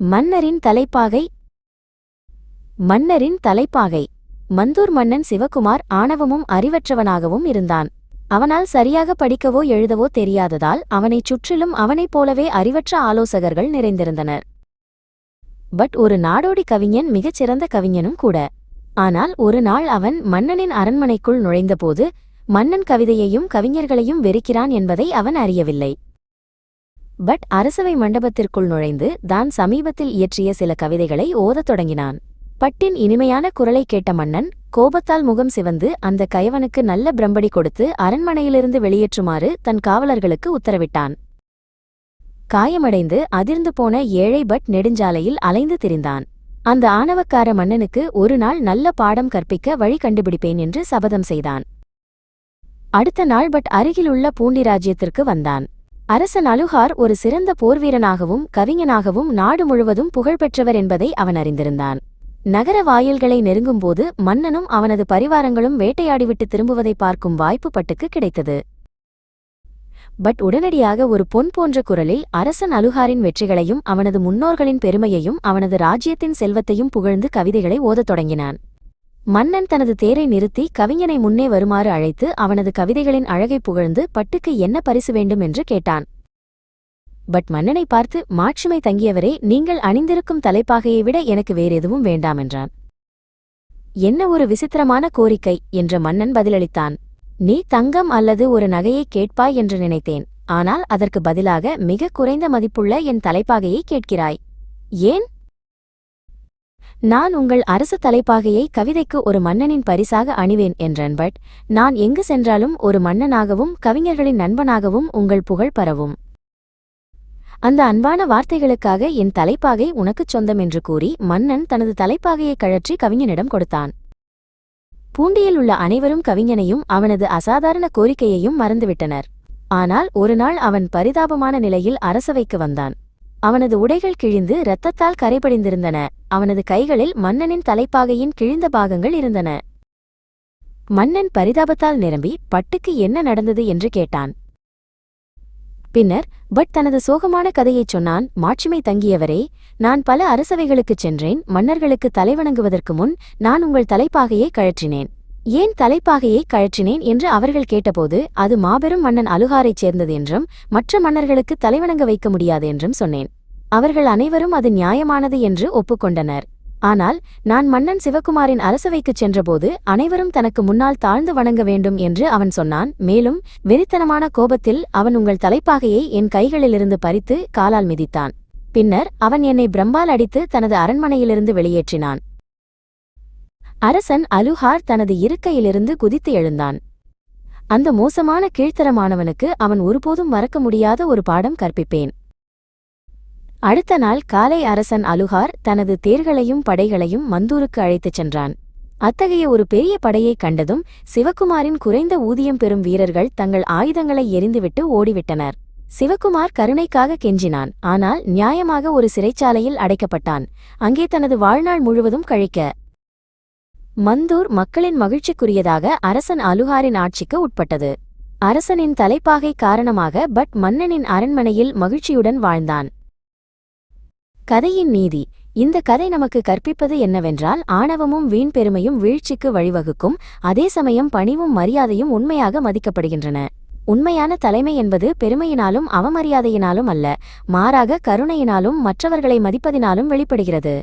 மன்னரின் தலைப்பாகை. மன்னரின் தலைப்பாகை. மந்தூர் மன்னன் சிவகுமார் ஆணவமும் அறிவற்றவனாகவும் இருந்தான். அவனால் சரியாக படிக்கவோ எழுதவோ தெரியாததால் அவனைச் சுற்றிலும் அவனைப் போலவே அறிவற்ற ஆலோசகர்கள் நிறைந்திருந்தனர். பட் ஒரு நாடோடி கவிஞன் மிகச் சிறந்த கவிஞனும் கூட. ஆனால் ஒரு நாள் அவன் மன்னனின் அரண்மனைக்குள் நுழைந்தபோது மன்னன் கவிதையையும் கவிஞர்களையும் வெறுக்கிறான் என்பதை அவன் அறியவில்லை. பட் அரசவை மண்டபத்திற்குள் நுழைந்து தான் சமீபத்தில் இயற்றிய சில கவிதைகளை ஓதத் தொடங்கினான். பட்டின் இனிமையான குரலை கேட்ட மன்னன் கோபத்தால் முகம் சிவந்து அந்த கயவனுக்கு நல்ல பிரம்படி கொடுத்து அரண்மனையிலிருந்து வெளியேற்றுமாறு தன் காவலர்களுக்கு உத்தரவிட்டான். காயமடைந்து அதிர்ந்து போன ஏழை பட் நெடுஞ்சாலையில் அலைந்து திரிந்தான். அந்த ஆணவக்கார மன்னனுக்கு ஒரு நாள் நல்ல பாடம் கற்பிக்க வழி கண்டுபிடிப்பேன் என்று சபதம் செய்தான். அடுத்த நாள் பட் அருகிலுள்ள பூண்டி ராஜ்யத்திற்கு வந்தான். அரசன் அலுகார் ஒரு சிறந்த போர்வீரனாகவும் கவிஞனாகவும் நாடு முழுவதும் புகழ்பெற்றவர் என்பதை அவன் அறிந்திருந்தான். நகர வாயில்களை நெருங்கும்போது மன்னனும் அவனது பரிவாரங்களும் வேட்டையாடிவிட்டு திரும்புவதை பார்க்கும் வாய்ப்பு பட்டுக்கு கிடைத்தது. பட் உடனடியாக ஒரு பொன் போன்ற குரலில் அரசன் அலுகாரின் வெற்றிகளையும் அவனது முன்னோர்களின் பெருமையையும் அவனது ராஜ்யத்தின் செல்வத்தையும் புகழ்ந்து கவிதைகளை ஓதத் தொடங்கினான். மன்னன் தனது தேரை நிறுத்தி கவிஞனை முன்னே வருமாறு அழைத்து அவனது கவிதைகளின் அழகை புகழ்ந்து பட்டுக்கு என்ன பரிசு வேண்டும் என்று கேட்டான். பட் மன்னனை பார்த்து மாட்சிமை தங்கியவரே நீங்கள் அணிந்திருக்கும் தலைப்பாகையை விட எனக்கு வேறெதுவும் வேண்டாம் என்றான். என்ன ஒரு விசித்திரமான கோரிக்கை என்ற மன்னன் பதிலளித்தான். நீ தங்கம் அல்லது ஒரு நகையை கேட்பாய் என்று நினைத்தேன். ஆனால் அதற்கு பதிலாக மிக குறைந்த மதிப்புள்ள என் தலைப்பாகையை கேட்கிறாய். ஏன்? நான் உங்கள் அரசு தலைப்பாகையை கவிதைக்கு ஒரு மன்னனின் பரிசாக அணிவேன் என்றன் பட் நான் எங்கு சென்றாலும் ஒரு மன்னனாகவும் கவிஞர்களின் நண்பனாகவும் உங்கள் புகழ் பரவும். அந்த அன்பான வார்த்தைகளுக்காக என் தலைப்பாகை உனக்குச் சொந்தம் என்று கூறி மன்னன் தனது தலைப்பாகையை கழற்றி கவிஞனிடம் கொடுத்தான். பூண்டியில் உள்ள அனைவரும் கவிஞனையும் அவனது அசாதாரண கோரிக்கையையும் மறந்துவிட்டனர். ஆனால் ஒருநாள் அவன் பரிதாபமான நிலையில் அரசவைக்கு வந்தான். அவனது உடைகள் கிழிந்து இரத்தத்தால் கரைபடிந்திருந்தன. அவனது கைகளில் மன்னனின் தலைப்பாகையின் கிழிந்த பாகங்கள் இருந்தன. மன்னன் பரிதாபத்தால் நிரம்பி பட்டுக்கு என்ன நடந்தது என்று கேட்டான். பின்னர் பட் தனது சோகமான கதையைச் சொன்னான் மாட்சிமை தங்கியவரே நான் பல அரசவைகளுக்குச் சென்றேன் மன்னர்களுக்கு தலைவணங்குவதற்கு முன் நான் உங்கள் தலைப்பாகையை கழற்றினேன். ஏன் தலைப்பாகையை கழற்றினேன் என்று அவர்கள் கேட்டபோது அது மாபெரும் மன்னன் அலுகாரைச் சேர்ந்தது என்றும் மற்ற மன்னர்களுக்கு தலைவணங்க வைக்க முடியாது என்றும் சொன்னேன். அவர்கள் அனைவரும் அது நியாயமானது என்று ஒப்புக்கொண்டனர். ஆனால் நான் மன்னன் சிவகுமாரின் அரசவைக்குச் சென்றபோது அனைவரும் தனக்கு முன்னால் தாழ்ந்து வணங்க வேண்டும் என்று அவன் சொன்னான். மேலும் வெறித்தனமான கோபத்தில் அவன் உங்கள் தலைப்பாகையை என் கைகளிலிருந்து பறித்து காலால் மிதித்தான். பின்னர் அவன் என்னை பிரம்பால் அடித்து தனது அரண்மனையிலிருந்து வெளியேற்றினான். அரசன் அலுஹார் தனது இருக்கையிலிருந்து குதித்து எழுந்தான். அந்த மோசமான கீழ்த்தரமானவனுக்கு அவன் ஒருபோதும் மறக்க முடியாத ஒரு பாடம் கற்பிப்பேன். அடுத்த நாள் காலை அரசன் அலுகார் தனது தேர்களையும் படைகளையும் மந்தூருக்கு அழைத்துச் சென்றான். அத்தகைய ஒரு பெரிய படையைக் கண்டதும் சிவகுமாரின் குறைந்த ஊதியம் பெறும் வீரர்கள் தங்கள் ஆயுதங்களை எரிந்துவிட்டு ஓடிவிட்டனர். சிவகுமார் கருணைக்காக கெஞ்சினான் ஆனால் நியாயமாக ஒரு சிறைச்சாலையில் அடைக்கப்பட்டான். அங்கே தனது வாழ்நாள் முழுவதும் கழிக்க மந்தூர் மக்களின் மகிழ்ச்சிக்குரியதாக அரசன் அலுகாரின் ஆட்சிக்கு உட்பட்டது. அரசனின் தலைப்பாகை காரணமாக பட் மன்னனின் அரண்மனையில் மகிழ்ச்சியுடன் வாழ்ந்தான். கதையின் நீதி. இந்த கதை நமக்கு கற்பிப்பது என்னவென்றால் ஆணவமும் வீண் பெருமையும் வீழ்ச்சிக்கு வழிவகுக்கும் அதே சமயம் பணிவும் மரியாதையும் உண்மையாக மதிக்கப்படுகின்றன. உண்மையான தலைமை என்பது பெருமையினாலும் அவமரியாதையினாலும் அல்ல மாறாக கருணையினாலும் மற்றவர்களை மதிப்பதினாலும் வெளிப்படுகிறது.